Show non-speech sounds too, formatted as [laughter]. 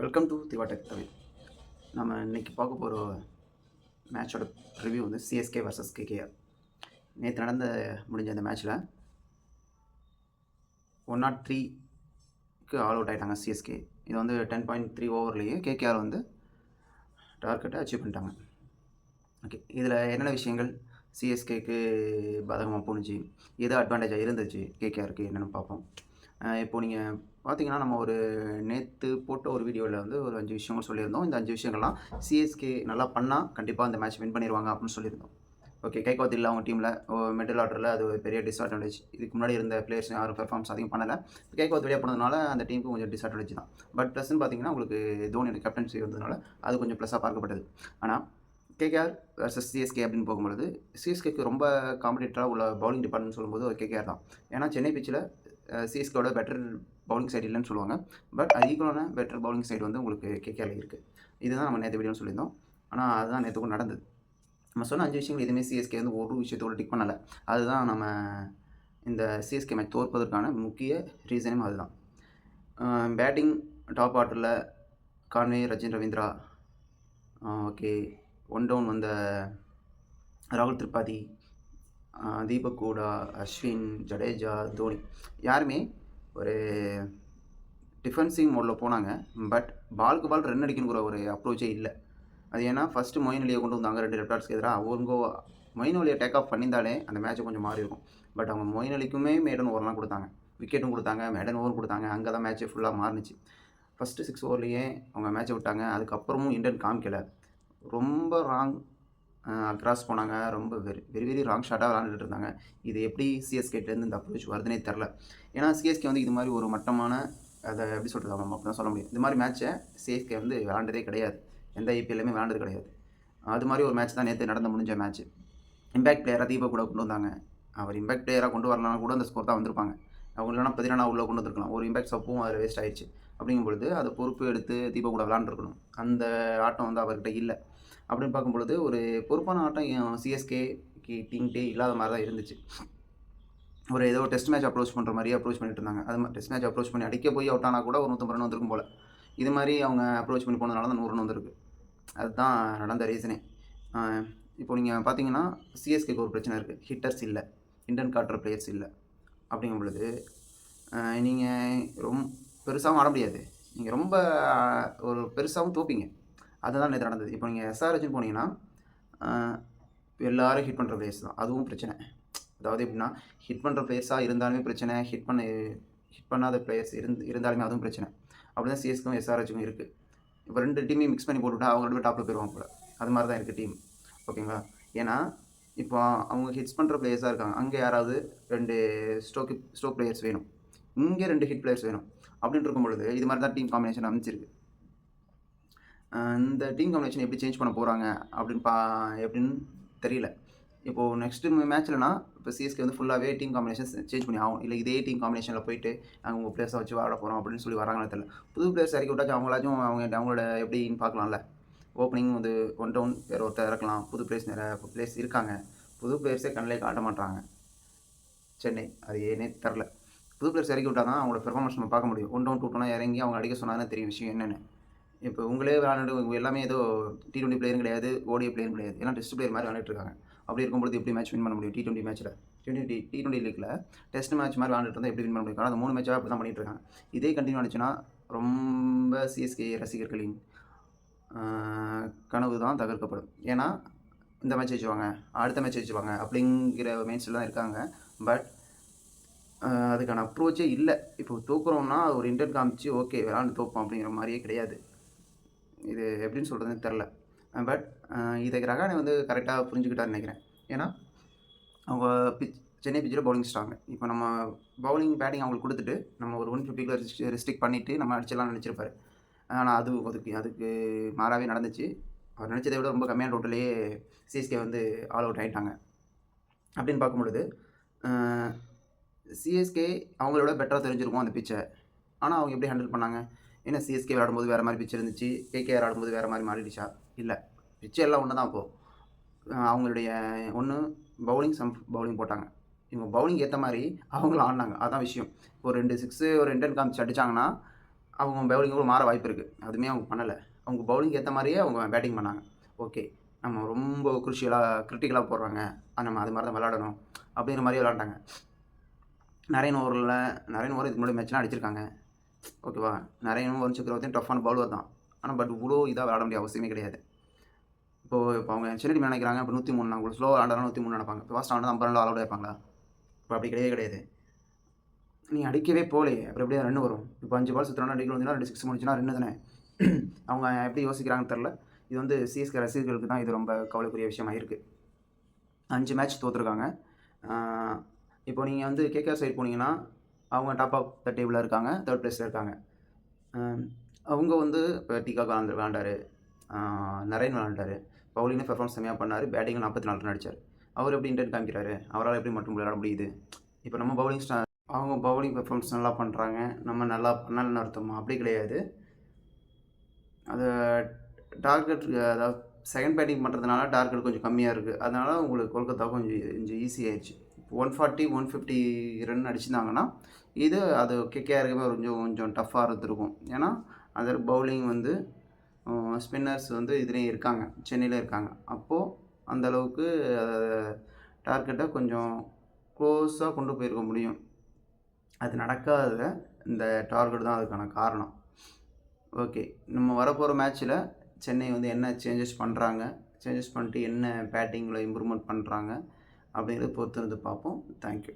Welcome to திவாடெக் Tamil நம்ம இன்னைக்கு பார்க்க போகிற மேட்சோட ரிவ்யூ வந்து சிஎஸ்கே வர்சஸ் கேகேஆர் நேற்று நடந்த முடிஞ்ச அந்த மேட்ச்சில் ஒன் நாட் த்ரீக்கு ஆல் அவுட் ஆகிட்டாங்க சிஎஸ்கே இது வந்து டென் பாயிண்ட் த்ரீ ஓவர்லேயே கேகேஆர் வந்து டார்கெட்டை அச்சீவ் பண்ணிட்டாங்க. ஓகே இதில் என்னென்ன விஷயங்கள் சிஎஸ்கேக்கு பாதகமாக போணுச்சு? எது அட்வான்டேஜாக இருந்துச்சு? கேகேஆருக்கு என்னென்னு பார்ப்போம். இப்போ நீங்கள் பார்த்தீங்கன்னா நம்ம ஒரு நேற்று போட்ட ஒரு வீடியோவில் வந்து ஒரு அஞ்சு விஷயங்கள் சொல்லியிருந்தோம். இந்த அஞ்சு விஷயங்கள்லாம் சிஎஸ்கே நல்லா பண்ணால் கண்டிப்பாக அந்த மேட்ச் வின் பண்ணிடுவாங்க அப்படின்னு சொல்லியிருந்தோம். ஓகே கைகோத் இல்லை அவங்க டீமில் மிடில் ஆர்டரில் அது ஒரு பெரிய டிஸ்அட்வான்டேஜ் இதுக்கு முன்னாடி இருந்த பிளேயர்ஸ் யாரும் பெர்ஃபார்மன்ஸ் அதிகம் பண்ணலை. கைகோத் வெளியே போனதுனால அந்த டீமுக்கு கொஞ்சம் டிஸ்அட்வான்டேஜ் தான். பட் ப்ளஸ்ன்னு பார்த்தீங்கன்னா உங்களுக்கு தோனியோட கேப்டன்சி இருந்ததுனால அது கொஞ்சம் ப்ளஸ்ஸாக பார்க்கப்பட்டது. ஆனால் கேகேஆர் வர்சஸ் சிஎஸ்கே அப்படின்னு போகும்பொழுது சிஎஸ்கேக்கு ரொம்ப காம்படிட்டராக உள்ள பவுலிங் டிபார்ட்மெண்ட் சொல்லும்போது ஒரு கேகேஆர் தான். ஏன்னா சென்னை பிச்சில் சிஎஸ்கேவோட பெட்டர் பவுலிங் சைடு இல்லைன்னு சொல்லுவாங்க. பட் அது ஈக்குவலான பெட்டர் பவுலிங் சைடு வந்து உங்களுக்கு கேகேஆரில் இருக்குது இதுதான் நம்ம நேற்று வீடியோன்னு சொல்லியிருந்தோம். ஆனால் அதுதான் நேற்றுக்கும் நடந்தது. நம்ம சொன்ன அஞ்சு விஷயங்கள் எதுவுமே சிஎஸ்கே வந்து ஒரு விஷயத்தோட டிக் பண்ணலை. அதுதான் நம்ம இந்த சிஎஸ்கே மேட்ச் தோற்பதற்கான முக்கிய ரீசனும் அதுதான். பேட்டிங் டாப் ஆர்டரில் Conway Rachin Ravindra okay one down வந்த ராகுல் திரிபாதி தீபக் கூடா அஸ்வின் ஜடேஜா தோனி. யாருமே ஒரு டிஃபென்சிங் மோடில் போனாங்க. பட் பாலுக்கு பால் ரன் அடிக்கணுங்கிற ஒரு அப்ரோச்சே இல்லை. அது ஏன்னா ஃபஸ்ட்டு மொயின் அலியை கொண்டு வந்தாங்க ரெண்டு லெஃப்டார்ஸ்க்கு எதிராக. அவங்க மொயின் அலியை டேக் ஆஃப் பண்ணியிருந்தாலே அந்த மேட்ச் கொஞ்சம் மாறி இருக்கும். பட் அவங்க மொயின் அலிக்குமே மேடன் ஓவர்லாம் கொடுத்தாங்க. விக்கெட்டும் கொடுத்தாங்க மேடன் ஓவர் கொடுத்தாங்க. அங்கே தான் மேட்ச்சே ஃபுல்லாக மாறுனுச்சு. ஃபஸ்ட்டு சிக்ஸ் ஓவர்லேயே அவங்க மேட்ச்சை விட்டாங்க. அதுக்கப்புறமும் இண்டன் காமிக்கலை. ரொம்ப ராங் அக்ராஸ் போனாங்க. ரொம்ப வெரி வெரி வெரி ராங் ஷாட்டாக விளாண்டுட்டு இருந்தாங்க. இது எப்படி சிஎஸ்கேட்லேருந்து இந்த அப்ரோச் வருதுனே தெரில ஏன்னா சிஎஸ்கே வந்து இது மாதிரி ஒரு மட்டமான அதை எப்படி சொல்கிறது அவங்க அப்படி தான் சொல்ல முடியும். இந்த மாதிரி மேட்ச்சை சிஎஸ்கே வந்து விளாண்டதே கிடையாது. எந்த ஐபிஎல்லுமே விளாண்டது கிடையாது. அது மாதிரி ஒரு மேட்ச் தான் நேற்று நடந்து முடிஞ்ச மேட்ச் இம்பேக்ட் பிளேயராக தீபா கூட கொண்டு வந்தாங்க. அவர் இம்பேக்ட் பிளேயராக கொண்டு வரலனா கூட அந்த ஸ்கோர் தான் வந்திருப்பாங்க. அவங்க இல்லைனா பதினானா உள்ளே கொண்டு வந்திருக்கலாம். ஒரு இம்பேக்ட் சப்பும் அதில் வேஸ்ட் ஆயிடுச்சு. அப்படிங்கும் பொழுது அதை பொறுப்பு எடுத்து தீபக் கூட விளாண்டுருக்கணும். அந்த ஆட்டம் வந்து அவர்கிட்ட இல்லை. அப்படின்னு பார்க்கும்பொழுது ஒரு பொறுப்பான ஆட்டம் சிஎஸ்கே டீம்கிட்டே இல்லாத மாதிரி தான் இருந்துச்சு. ஒரு ஏதோ டெஸ்ட் மேட்ச் அப்ரோச் பண்ணுற மாதிரி அப்ரோச் பண்ணிட்டு இருந்தாங்க. அது மாதிரி டெஸ்ட் மேட்ச் அப்ரோச் பண்ணி அடிக்க போய் அவுட் ஆனால் கூட ஒரு நூற்றம்பது ரன் வந்திருக்கும் போல். இது மாதிரி அவங்க அப்ரோச் பண்ணி போனதுனால தான் நூறு ரன் வந்திருக்கு. அதுதான் நடந்த ரீசனே இப்போ நீங்கள் பார்த்தீங்கன்னா சிஎஸ்கேக்கு ஒரு பிரச்சனை இருக்குது ஹிட்டர்ஸ் இல்லை. இண்டன் காட்டுற பிளேயர்ஸ் இல்லை. அப்படிங்கும் பொழுது நீங்கள் ரொம்ப பெருசாகவும் ஆட முடியாது. நீங்கள் ரொம்ப ஒரு பெருசாகவும் தோப்பீங்க. அதுதான் நேற்று நடந்தது. இப்போ நீங்கள் எஸ்ஆர்ஹெச்னு போனீங்கன்னா எல்லோரும் ஹிட் பண்ணுற பிளேஸ் தான். அதுவும் பிரச்சனை. அதாவது எப்படின்னா ஹிட் பண்ணுற பிளேஸாக இருந்தாலுமே பிரச்சனை. ஹிட் பண்ண ஹிட் பண்ணாத பிளேயர்ஸ் இருந்து இருந்தாலுமே அதுவும் பிரச்சனை. அப்படி தான் சிஎஸ்க்கும் எஸ்ஆர்ஹெச்சுக்கும் இருக்குது இப்போ ரெண்டு டீமையும் மிக்ஸ் பண்ணி போட்டுவிட்டா அவங்க ரெண்டு டாப்பில் போயிடுவாங்க கூட அது மாதிரி தான் இருக்குது டீம் ஓகேங்களா ஏன்னா இப்போ அவங்க ஹிட்ஸ் பண்ணுற பிளேயர்ஸாக இருக்காங்க. அங்கே யாராவது ரெண்டு ஸ்டோக்கு ஸ்டோக் பிளேயர்ஸ் வேணும். இங்கே ரெண்டு ஹிட் பிளேயர்ஸ் வேணும். அப்படின்னு இருக்கும் பொழுது இது மாதிரி தான் டீம் காம்பினேஷன் அமைச்சிருக்கு இந்த டீம் காம்பினேஷன் எப்படி சேஞ்ச் பண்ண போகிறாங்க அப்படின்னு பா எப்படின்னு தெரியல. இப்போது நெக்ஸ்ட்டு மேட்ச்லனா இப்போ சிஎஸ்கே வந்து ஃபுல்லாகவே டீம் காம்பினேஷன் சேஞ்ச் பண்ணி ஆகும் இல்லை இதே டீம் காம்பினேஷனில் போயிட்டு நாங்கள் உங்கள் பிளேயர்ஸை வச்சு வாட போகிறோம் அப்படின்னு சொல்லி வராங்கன்னு தெரியல. புது பிளேயர்ஸ் இறக்கி விட்டாச்சும் அவங்களாச்சும் அவங்க அவங்களோட எப்படின்னு பார்க்கலாம்ல. ஓப்பனிங் வந்து ஒன் டவுன் வேறு ஒருத்தர் இறக்கலாம். புது பிளேயர்ஸ் நிறைய பிளேயர்ஸ் இருக்காங்க. புது பிளேயர்ஸே கண்ணிலே காட்ட மாட்டாங்க. சென்னை அது ஏனே தெரில புது பிளேயர்ஸ் இறக்கி விட்டால் தான் அவங்களோட பெர்ஃபார்மன்ஸ் நம்ம பார்க்க முடியும். ஒன் டவுன் டூ டவுனாக இறங்கி அவங்க அடிக்க சொன்னாங்கன்னு தெரியும் விஷயம் என்னென்னு. இப்போ உங்களே விளையாண்டு எல்லாமே ஏதோ டி டுவெண்ட்டி பிளேயரும் கிடையாது ஓடிய பிளேயரும் கிடையாது. எல்லாம் டெஸ்ட் பிளேயர் மாதிரி விளையாண்டுருக்காங்க இருக்காங்க. அப்படி இருக்கும்போது எப்படி மேட்ச் வின் பண்ண முடியும்? டி டுவெண்ட்டி மேட்ச்சில் டுவெண்ட்டி டி டுவெண்ட்டி லீக்கில் டெஸ்ட் மேட்ச் மாதிரி விளாண்டுட்டு இருந்தால் எப்படி வின் பண்ண முடியும்? ஆனால் அந்த மூணு மேட்சாக அப்படி தான் பண்ணிட்டு இருக்காங்க. இதே கண்டினியூ ஆனிச்சுன்னா ரொம்ப சிஎஸ்கே ரசிகர்களின் கனவு தான் தகர்க்கப்படும். ஏன்னா இந்த மேட்ச் வச்சுவாங்க அடுத்த மேட்ச் வச்சுவாங்க அப்படிங்கிற மைண்ட்ஸில் தான் இருக்காங்க. பட் அதுக்கான அப்ரோச்சே இல்லை. இப்போ தோக்குறோம்னா அது ஒரு இன்டர் காமிச்சு ஓகே விளாண்டு தோப்போம் அப்படிங்கிற மாதிரியே கிடையாது. இது எப்படின்னு சொல்கிறதுன்னு தெரில பட் இதை ரகானே வந்து கரெக்டாக புரிஞ்சுக்கிட்டான்னு நினைக்கிறேன். ஏன்னா அவங்க பிச் சென்னை பிச்சில் பவுலிங் ஸ்டாங்க இப்போ நம்ம பவுலிங் பேட்டிங் அவங்களுக்கு கொடுத்துட்டு நம்ம ஒரு ஒன் ஃபிஃப்டிக்குள்ள ரிஸ்ட்ரிக் பண்ணிவிட்டு நம்ம அடிச்சிடலாம்னு நினச்சிருப்பாரு. ஆனால் அது அதுக்கு அதுக்கு மாறாவே நடந்துச்சு. அவர் நினச்சதை விட ரொம்ப கம்மியான டோட்டலே சிஎஸ்கே வந்து ஆல் அவுட் ஆகிட்டாங்க அப்படின்னு பார்க்கும்பொழுது சிஎஸ்கே அவங்களோட பெட்டராக தெரிஞ்சிருக்கும் அந்த பிச்சை ஆனால் அவங்க எப்படி ஹேண்டில் பண்ணாங்க? ஏன்னா சிஎஸ்கே விளாடும்போது வேறு மாதிரி பிச்சு இருந்துச்சு? கேகேஆர் ஆடும்போது வேறு மாதிரி மாறிடுச்சா? இல்லை. பிச்சு எல்லாம் ஒன்று தான் இப்போது அவங்களுடைய ஒன்று பவுலிங் சம் பவுலிங் போட்டாங்க. இவங்க பவுலிங் ஏற்ற மாதிரி அவங்களும் ஆடினாங்க. அதான் விஷயம். ஒரு ரெண்டு சிக்ஸு ஒரு ரெண்டு காமிச்சு அடித்தாங்கன்னா அவங்க பவுலிங் கூட மாற வாய்ப்பு இருக்குது அதுவுமே அவங்க பண்ணலை. அவங்க பவுலிங் ஏற்ற மாதிரியே அவங்க பேட்டிங் பண்ணாங்க. ஓகே. நம்ம ரொம்ப குருஷியலாக கிரிட்டிக்கலாக போடுறாங்க. நம்ம அது மாதிரி தான் விளாடணும் அப்படிங்கிற மாதிரி விளாண்டாங்க நரேன் ஓவரில் நரேன் ஓவர் இதுக்கு முன்னாடி மேட்ச்லாம் அடிச்சிருக்காங்க. ஓகேவா நரேன் ஓவர் சக்கரவர்த்தியும் டஃப்பான பவுலர் தான். ஆனால் பட் இவ்வளோ இதாக விளாட வேண்டிய அவசியமே கிடையாது. இப்போது இப்போ அவங்க சென்னை டீம் நினைக்கிறாங்க இப்போ நூற்றி மூணு அவங்க ஸ்லோ ஆண்டாலும் நூற்றி மூணு நினைப்பாங்க. இப்போ ஃபாஸ்ட் ஆண்டு ஐம்பது ரன் அலௌட் வைப்பாங்களா இப்போ அப்படி கிடையவே கிடையாது. நீ அடிக்கவே போகலையே அப்புறம் எப்படியா ரன் வரும்? இப்போ அஞ்சு பால் சுற்றுறா அடிக்கணும் ரெண்டு சிக்ஸ் முடிச்சுன்னா ரெண்டு தானே? [clears throat] அவங்க எப்படி யோசிக்கிறாங்கன்னு தெரில இது வந்து சிஎஸ்கே ரசிகர்களுக்கு தான் இது ரொம்ப கவலைக்குரிய விஷயமாக இருக்குது அஞ்சு மேட்ச் தோற்றுருக்காங்க இப்போ நீங்கள் வந்து கேகேஆர் சைடு போனீங்கன்னா அவங்க டாப் ஆஃப் த டேபிளில் இருக்காங்க தேர்ட் ப்ளேஸில் இருக்காங்க. அவங்க வந்து இப்போ டீகா விளாண்டு விளாண்டாரு நரேன் விளாண்டாரு பவுலிங்கும் பெர்ஃபார்மன்ஸ் செம்மையாக பண்ணார். பேட்டிங் நாற்பத்தி நாலு ரன் அடித்தார் அவர் எப்படி இன்டென்ட் காமிக்கிறாரு? அவரால் எப்படி மட்டும் விளையாட முடியுது? இப்போ நம்ம பவுலிங் ஸ்டா அவங்க பவுலிங் பெர்ஃபார்மன்ஸ் நல்லா பண்ணுறாங்க நம்ம நல்லா பண்ணலன்னு அர்த்தமா? அப்படி கிடையாது. அதை டார்கெட் அதாவது செகண்ட் பேட்டிங் பண்ணுறதுனால டார்கெட் கொஞ்சம் கம்மியாக இருக்குது அதனால் உங்களுக்கு கொல்கத்தா கொஞ்சம் கொஞ்சம் ஈஸியாகிடுச்சு one forty one fifty run அடிச்சிருந்தாங்கன்னா இது அது கேகேஆருக்குமே கொஞ்சம் கொஞ்சம் டஃப்பாக இருந்திருக்கும். ஏன்னா அதர் பவுலிங் வந்து ஸ்பின்னர்ஸ் வந்து இதுலேயும் இருக்காங்க. சென்னையில் இருக்காங்க. அப்போது அந்தளவுக்கு டார்கெட்டை கொஞ்சம் க்ளோஸாக கொண்டு போயிருக்க முடியும். அது நடக்காத இந்த டார்கெட் தான் அதுக்கான காரணம். ஓகே நம்ம வரப்போகிற மேட்ச்சில் சென்னை வந்து என்ன சேஞ்சஸ் பண்ணுறாங்க சேஞ்சஸ் பண்ணிட்டு என்ன பேட்டிங்கில் இம்ப்ரூவ்மெண்ட் பண்ணுறாங்க அப்படிங்கிறத பொறுத்திருந்து பார்ப்போம். தேங்க்யூ